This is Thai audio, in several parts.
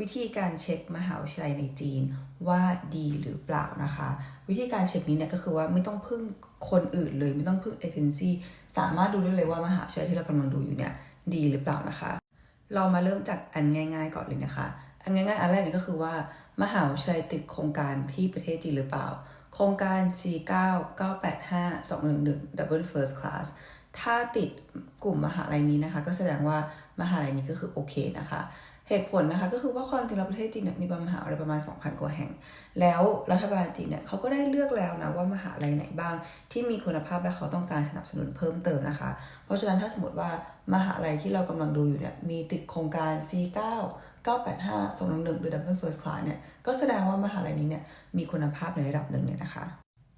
วิธีการเช็คมหาวิทยาลัยในจีนว่าดีหรือเปล่านะคะ วิธีการเช็คนี้เนี่ยก็คือว่าไม่ต้องพึ่งคนอื่นเลยไม่ต้องพึ่งเอเจนซี่สามารถดูได้เลยว่ามหาวิทยาลัยที่เรากำลังดูอยู่เนี่ยดีหรือเปล่านะคะ เรามาเริ่มจากอันง่าย ๆ ก่อนเลยนะคะ อันง่ายๆอันแรกนี่ก็คือว่ามหาวิทยาลัยติดโครงการที่ประเทศจีนหรือเปล่า โครงการ C9 985 211 Double First Class ถ้าติดกลุ่มมหาลัยนี้นะคะ ก็แสดงว่ามหาลัยนี้ก็คือโอเคนะคะ เหตุผลนะคะก็คือว่าความจริงแล้วประเทศจีนเนี่ยมีมหาลัยประมาณ 2,000 กว่าแห่ง แล้วรัฐบาลจีนเนี่ยเขาก็ได้เลือกแล้วนะว่ามหาลัยไหนบ้างที่มีคุณภาพและเขาต้องการสนับสนุนเพิ่มเติมนะคะ เพราะฉะนั้นถ้าสมมติว่ามหาลัยที่เรากำลังดูอยู่เนี่ยมีติดโครงการ C9 985 211หรือ Double First Class เนี่ยก็แสดงว่ามหาลัยนี้เนี่ยมีคุณภาพในระดับหนึ่งเนี่ยนะคะ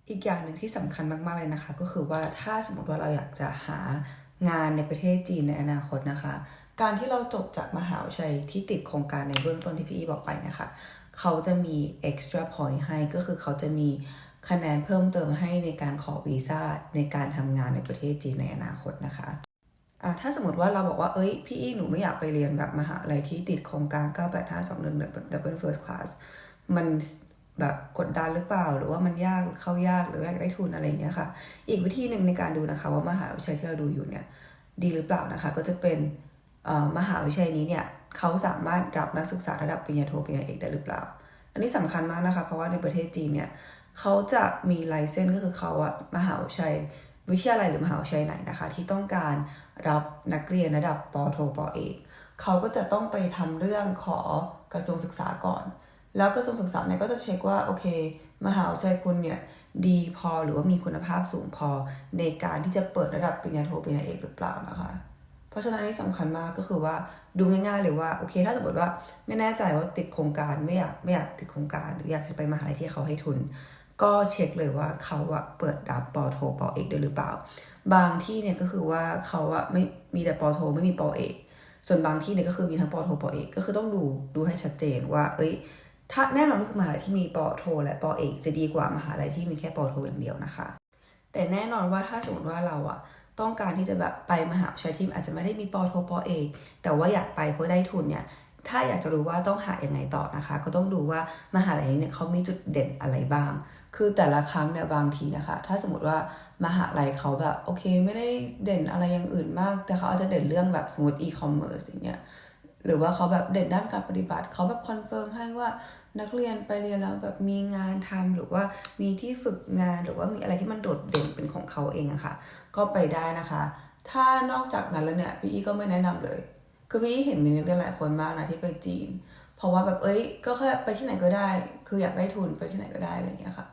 อีกอย่างหนึ่งที่สำคัญมากๆเลยนะคะ ก็คือว่าถ้าสมมติว่าเราอยากจะหางานในประเทศจีนในอนาคตนะคะ การที่เราจบจากมหาวิทยาลัยที่ติดโครงการในเบื้องต้นที่พี่อีบอกไปนะคะ เขาจะมี extra point ให้ก็คือเขาจะมีคะแนนเพิ่มเติมให้ในการขอวีซ่าในการทำงานในประเทศจีนในอนาคตนะคะอะถ้าสมมติว่าเราบอกว่า เอ้ย พี่อีหนูไม่อยากไปเรียนแบบมหาลัยที่ติดโครงการ 98521 Double First Class มัน แบบกดดันหรือเปล่า หรือว่ามันยากเข้ายากหรืออยากได้ทุนอะไรเงี้ยค่ะ อีกวิธีหนึ่งในการดูนะคะ ว่ามหาวิทยาลัยที่เราดูอยู่เนี่ยดีหรือเปล่านะคะ ก็จะเป็นเอ่อมหาวิทยาลัยนี้เนี่ยเขาสามารถรับนักศึกษาระดับปริญญาโทปริญญาเอกได้หรือเปล่า อันนี้สำคัญมากนะคะ เพราะว่าในประเทศจีนเนี่ยเขาจะมีไลเซนส์ก็คือเขาอะมหาวิทยาลัยวิทยาลัยหรือมหาวิทยาลัยไหนนะคะ ที่ต้องการรับนักเรียนระดับปโทปเอกเขาก็จะต้องไปทำเรื่องขอกระทรวงศึกษาก่อน แล้วกระทรวงศึกษาเนี่ยก็จะเช็คว่าโอเค มหาวิทยาลัยคุณเนี่ยดีพอหรือว่ามีคุณภาพสูงพอในการที่จะเปิดระดับปริญญาโทปริญญาเอกหรือเปล่านะคะ เพราะฉะนั้นนนี้สำคัญมากก็คือว่าดูง่ายๆเลยว่าโอเค ถ้าสมมติว่าไม่แน่ใจว่าติดโครงการไม่อยากไม่อยากติดโครงการ หรืออยากจะไปมหาลัยที่เขาให้ทุน ก็เช็คเลยว่าเขาอะเปิดรับปอโทปอเอกด้วยหรือเปล่า บางที่เนี่ยก็คือว่าเขาอะไม่มีแต่ปอโทไม่มีปอเอกส่วนบางที่เนี่ยก็คือมีทั้งปอโทปอเอกก็คือต้องดูดูให้ชัดเจนว่า เอ้ย ถ้าแน่นอนก็คือมหาลัยที่มีปอโท และปอเอกจะดีกว่ามหาลัยที่มีแค่ปอโทอย่างเดียวนะคะ แต่แน่นอนว่าถ้าสมมติว่าเราอะต้องการที่จะแบบไปมหาวิทยาลัยที่อาจจะไม่ได้มีปอโทปอเอกแต่ว่าอยากไปเพื่อได้ทุนเนี่ยถ้าอยากจะรู้ว่าต้องหาอยังไงต่อนะคะ ก็ต้องดูว่ามหาลัยนี้เนี่ยเขามีจุดเด่นอะไรบ้าง คือแต่ละครั้งเนี่ยบางทีนะคะ ถ้าสมมติว่ามหาลัยเขาแบบโอเคไม่ได้เด่นอะไรอย่างอื่นมาก แต่เขาอาจจะเด่นเรื่องแบบสมมติ e-commerce อย่างเงี้ย หรือว่าเขาแบบเด่นด้านการปฏิบัติเขาแบบคอนเฟิร์มให้ว่านักเรียนไปเรียนแล้วแบบมีงานทำหรือว่ามีที่ฝึกงานหรือว่ามีอะไรที่มันโดดเด่นเป็นของเขาเองอะค่ะ ก็ไปได้นะคะ ถ้านอกจากนั้นแล้วเนี่ยพี่อีก็ไม่แนะนำเลย คือพี่อีเห็นมีนักเรียนหลายคนมากนะที่ไปจีน เพราะว่าแบบเอ้ยก็แค่ไปที่ไหนก็ได้ คืออยากได้ทุนไปที่ไหนก็ได้อะไรอย่างเงี้ยค่ะ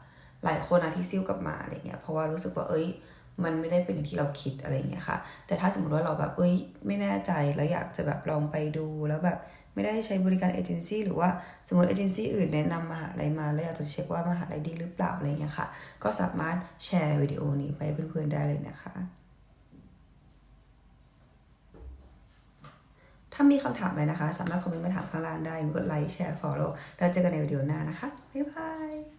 หลายคนนะที่ซิ่วกลับมาอะไรเงี้ยเพราะว่ารู้สึกว่าเอ้ย มันไม่ได้เป็นอย่างที่เราคิดอะไรอย่างเงี้ยค่ะ แต่ถ้าสมมติว่าเราแบบเอ้ยไม่แน่ใจแล้วอยากจะแบบลองไปดูแล้วแบบไม่ได้ใช้บริการเอเจนซี่หรือว่าสมมติเอเจนซี่อื่นแนะนำมหาลัยมาแล้วอยากจะเช็คว่ามหาลัยดีหรือเปล่าอะไรเงี้ยค่ะ ก็สามารถแชร์วิดีโอนี้ไปเพื่อนๆได้เลยนะคะ ถ้ามีคำถามอะไรนะคะ สามารถคอมเมนต์มาถามข้างล่างได้กดไลค์แชร์ follow แล้วเจอกันในวิดีโอหน้านะคะ บ๊ายบาย